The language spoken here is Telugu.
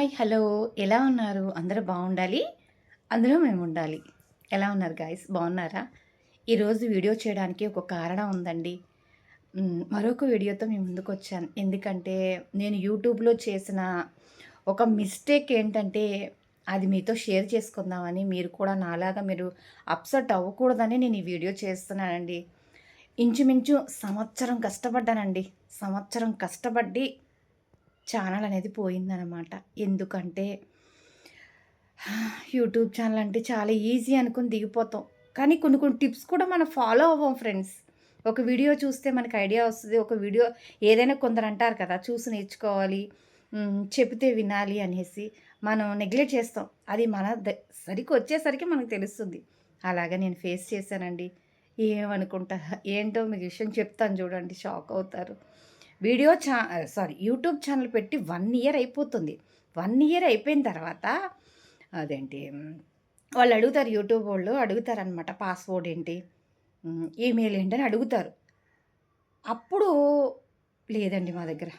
Hi hello. ఎలా ఉన్నారు? అందరూ బాగుండాలి? అందులో మేము ఉండాలి. ఎలా ఉన్నారు గాయస్ బాగున్నారా? ఈరోజు వీడియో చేయడానికి ఒక కారణం ఉందండి. మరొక వీడియోతో మేము ముందుకు వచ్చాను. ఎందుకంటే నేను యూట్యూబ్లో చేసిన ఒక మిస్టేక్ ఏంటంటే అది మీతో షేర్ చేసుకుందామని మీరు కూడా నాలాగా మీరు అప్సెట్ అవ్వకూడదని నేను ఈ వీడియో చేస్తున్నానండి. ఇంచుమించు సంవత్సరం కష్టపడ్డానండి. సంవత్సరం కష్టపడి ఛానల్ అనేది పోయిందనమాట. ఎందుకంటే యూట్యూబ్ ఛానల్ అంటే చాలా ఈజీ అనుకుని దిగిపోతాం. కానీ కొన్ని కొన్ని టిప్స్ కూడా మనం ఫాలో అవ్వం ఫ్రెండ్స్. ఒక వీడియో చూస్తే మనకి ఐడియా వస్తుంది. ఒక వీడియో ఏదైనా కొందరు అంటారు కదా చూసి నేర్చుకోవాలి చెప్తే చెబితే వినాలి అనేసి మనం నెగ్లెక్ట్ చేస్తాం. అది మన ద సరికి వచ్చేసరికి మనకు తెలుస్తుంది. అలాగా నేను ఫేస్ చేశానండి. ఏమనుకుంటా ఏంటో మీకు విషయం చెప్తాను చూడండి షాక్ అవుతారు. వీడియో ఛా సారీ యూట్యూబ్ ఛానల్ పెట్టి వన్ ఇయర్ అయిపోతుంది. వన్ ఇయర్ అయిపోయిన తర్వాత అదేంటి వాళ్ళు అడుగుతారు యూట్యూబ్ వాళ్ళు అడుగుతారు అనమాట పాస్వర్డ్ ఏంటి ఈమెయిల్ ఏంటి అని అడుగుతారు. అప్పుడు లేదండి మా దగ్గర.